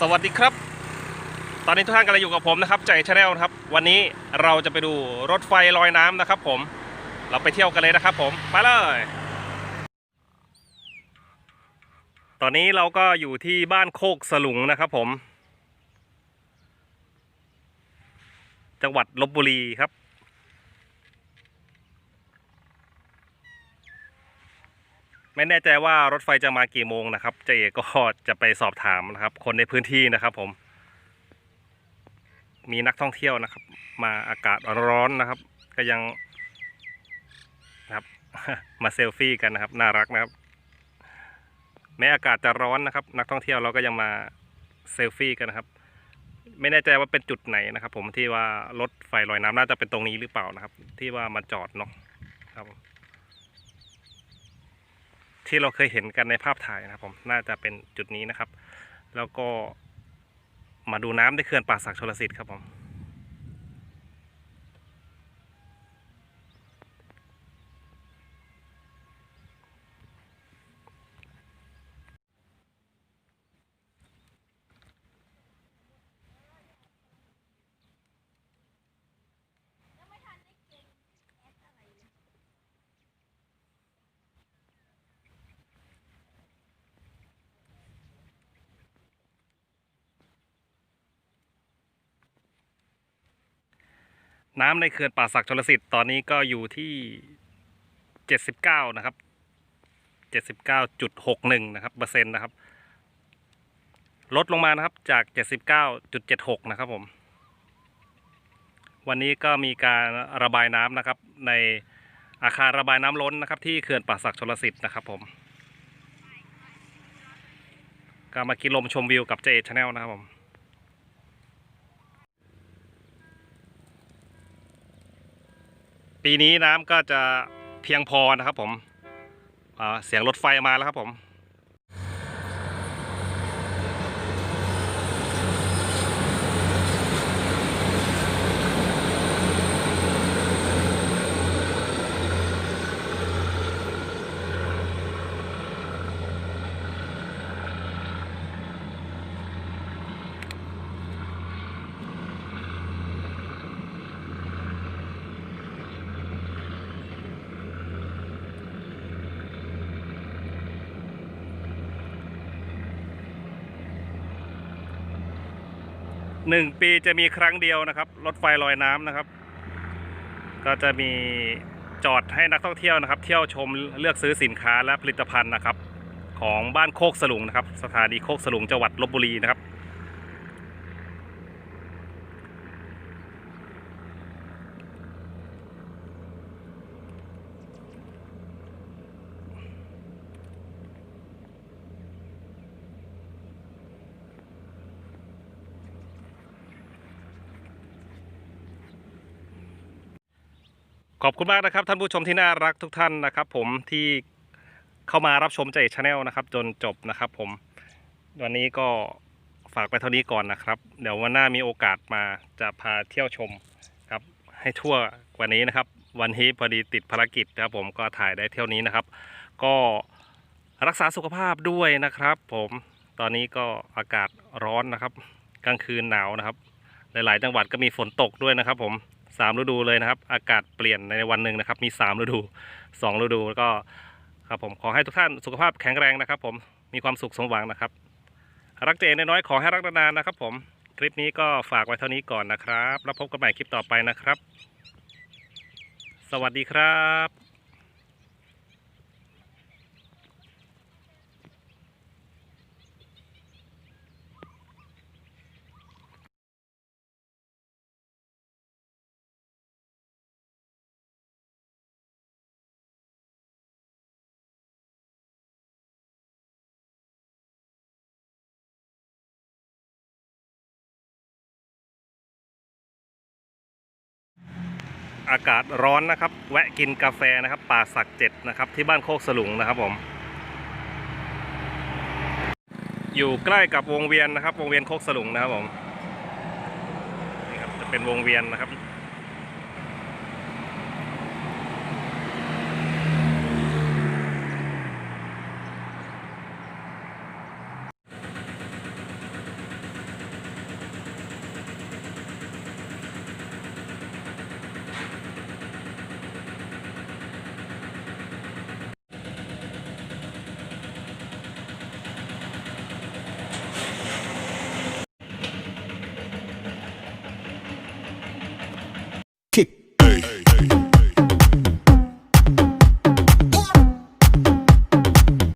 สวัสดีครับ ตอนนี้ทุกท่านกำลังอยู่กับผมนะครับใจชาแนลครับ วันนี้เราจะไปดูรถไฟลอยน้ำนะครับ ผม เราไปเที่ยวกันเลยนะครับ ผม ไปเลย ตอนนี้เราก็อยู่ที่บ้านโคกสลุงนะครับ ผม จังหวัดลบบุรีครับ ไม่แน่ใจว่ารถไฟจะมากี่โมงนะครับเจเอกก็จะไปสอบถามนะครับ คนในพื้นที่นะครับ ผม มีนักท่องเที่ยวนะครับ มาอากาศร้อนนะครับ ก็ยังนะครับ มาเซลฟี่กันนะครับ น่ารักนะครับ แม้อากาศจะร้อนนะครับ นักท่องเที่ยวเราก็ยังมาเซลฟี่กันนะครับ ไม่แน่ใจว่าเป็นจุดไหนนะครับ ผมที่ว่ารถไฟลอยน้ำน่าจะเป็นตรงนี้หรือเปล่านะครับ ที่ว่ามาจอดเนาะครับ ที่เราเคยเห็นกันในภาพถ่ายนะครับผมน่าจะเป็นจุดนี้นะครับ แล้วก็มาดูน้ำในเขื่อนป่าสักชลสิทธิ์ครับผม น้ำในเขื่อนป่าสักชลสิทธิ์ตอนนี้ก็อยู่ที่เจ็ดสิบเก้านะครับเจ็ดสิบเก้าจุดหกหนึ่งนะครับเปอร์เซ็นต์นะครับ ลดลงมานะครับจากเจ็ดสิบเก้าจุดเจ็ดหกนะครับผม วันนี้ก็มีการระบายน้ำนะครับ ในอาคารระบายน้ำล้นนะครับ ที่เขื่อนป่าสักชลสิทธิ์นะครับผมก็มากินลมชมวิวกับเจชแนลนะครับผม ปีนี้น้ำก็จะเพียงพอนะครับผมเสียงรถไฟมาแล้วครับผม หนึ่งปีจะมีครั้งเดียวนะครับ รถไฟลอยน้ำนะครับ ก็จะมีจอดให้นักท่องเที่ยวนะครับ เที่ยวชมเลือกซื้อสินค้าและผลิตภัณฑ์นะครับ ของบ้านโคกสลุงนะครับ สถานีโคกสลุงจังหวัดลบบุรีนะครับ ขอบคุณมากนะครับท่านผู้ชมที่น่ารักทุกท่านนะครับ ผมที่เข้ามารับชมใจชาแนลนะครับ จนจบนะครับผมวันนี้ก็ฝากไปเท่านี้ก่อนนะครับ เดี๋ยววันหน้ามีโอกาสมาจะพาเที่ยวชมครับ ให้ทั่วกว่านี้นะครับ วันนี้พอดีติดภารกิจนะครับผมก็ถ่ายได้เที่ยวนี้นะครับ ก็รักษาสุขภาพด้วยนะครับ ผมตอนนี้ก็อากาศร้อนนะครับ กลางคืนหนาวนะครับ หลาย ๆ จังหวัดก็มีฝนตกด้วยนะครับ ผม สามฤดูเลยนะครับ อากาศเปลี่ยนในวันหนึ่งนะครับ มีสามฤดูสองฤดูแล้วก็ครับผมขอให้ทุกท่านสุขภาพแข็งแรงนะครับ ผมมีความสุขสมหวังนะครับ รักเจนน้อยๆขอให้รักนานๆนะครับ ผมคลิปนี้ก็ฝากไว้เท่านี้ก่อนนะครับ แล้วพบกันใหม่คลิปต่อไปนะครับ สวัสดีครับ อากาศร้อนนะครับ แวะกินกาแฟนะครับ ป่าสักเจ็ดนะครับ ที่บ้านโคกสลุงนะครับผม อยู่ใกล้กับวงเวียนนะครับ วงเวียนโคกสลุงนะครับผมนี่ครับจะเป็นวงเวียนนะครับ